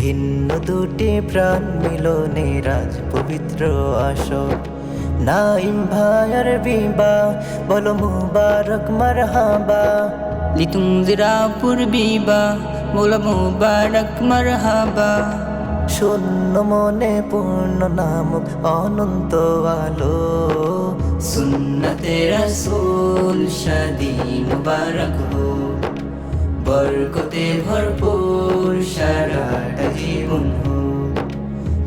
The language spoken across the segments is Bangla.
ভিন্ন দুটি প্রাণ মিলনে রাজ পবিত্র আসর। নাইম ভাইয়ার বিবা বলো মুবারক মারহাবা। লিতুম জিরা পূর্বিবা মোলা মুবারক মারহাবা। শূন্য মনে পূর্ণ নামক অনন্ত আলো। সুন্নতে রসুল শাদি মুবারক হো বরকতে ভরপুর সারাটা জীবন হো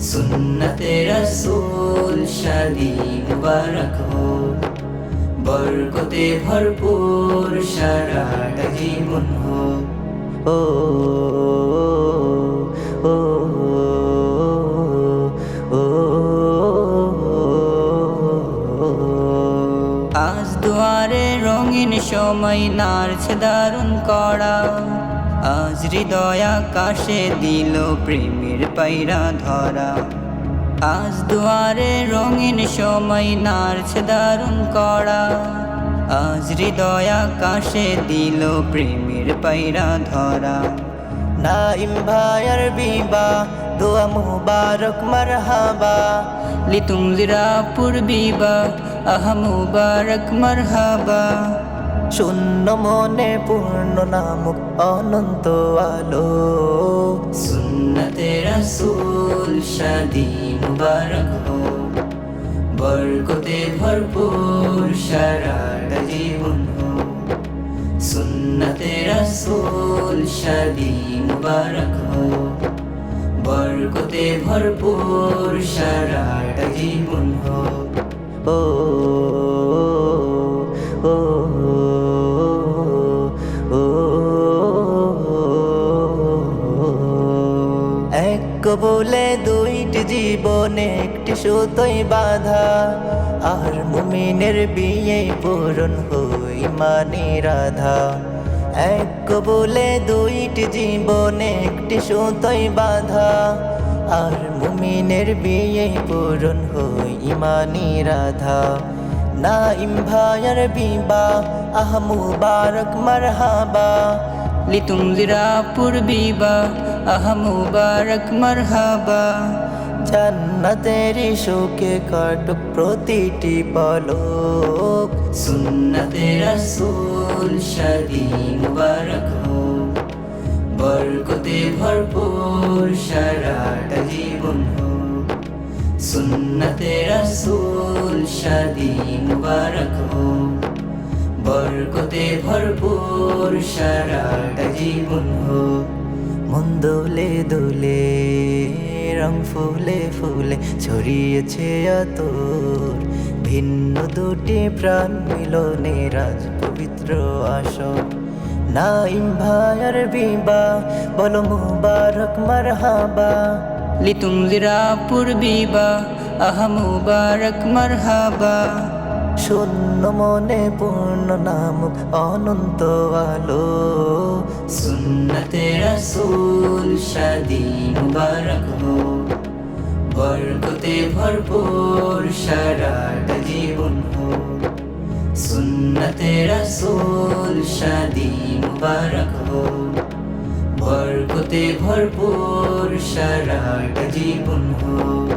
সুন্নতে রসুল শাদি মুবারক হো বরকতে ভরপুর সারাটা জীবন হো ও আজ দুয়ারে রঙিন সময় নারছে দারুণ করা আজ হৃদয় আকাশে দিল প্রেমের পায়রা ধরা। আজ দুয়ারে রঙিন সময় নারছে দারুণ করা আজ হৃদয় আকাশে দিল প্রেমের পায়রা ধরা। নাইম ভাইয়ার বিবা দোয়া মুবারক মারহাবা। লিতুম জিরা পূর্বিবা আহ মুবারক মারহাবা। শূন্য মনে পূর্ণ নামক অনন্ত আলো। সুন্নতে রসুল শাদি মুবারক হো বরকতে ভরপুর সারাটা জীবন হো সুন্নতে রসুল শাদি মুবারক হো বরকতে ভরপুর সারাটা জীবন হো ও এক বলে দুইটি জীবন, একটি সুতোই বাধা। আর মুমিনের বিয়ে পূরণ হই মানে রাধা। এক বলে দুইটি জীবন, একটি সুতোই বাধা। আর মুমিনের বিয়ে পূরণ হই ইমানি রাধা। নাইম ভাইয়ার বিবা আহ মুবারক, মারহাবা। লিতুম জিরা পূর্বিবা আহ মুবারক মারহাবা। জান্নাতের সুখে কাটুক প্রতিটি পলক। সুন্নতে রসুল শাদি মুবারক হো বরকতে ভরপুর সারাটা জীবন হো সুন্নতে রসুল শাদি মুবারক হো বরকতে ভরপুর সারাটা জীবন হো মন দোলে দোলে, রং ফুলে ফুলে ছড়িয়েছে আতর। ভিন্ন দুটি প্রাণ মিলনে রাজ পবিত্র আসর। নাইম ভাইয়ার বিবা বলো মুবারক মারহাবা। লিতুম জিরা পূর্বিবা আহ মুবারক মারহাবা। শূন্য মনে পূর্ণ নাম অনন্ত আলো। সুন্নতে রসুল শাদি মুবারক হো। বরকতে ভরপুর সারাটা জীবন হো। সুন্নতে রসুল শাদি মুবারক হো। বরকতে ভরপুর সারাটা জীবন হো।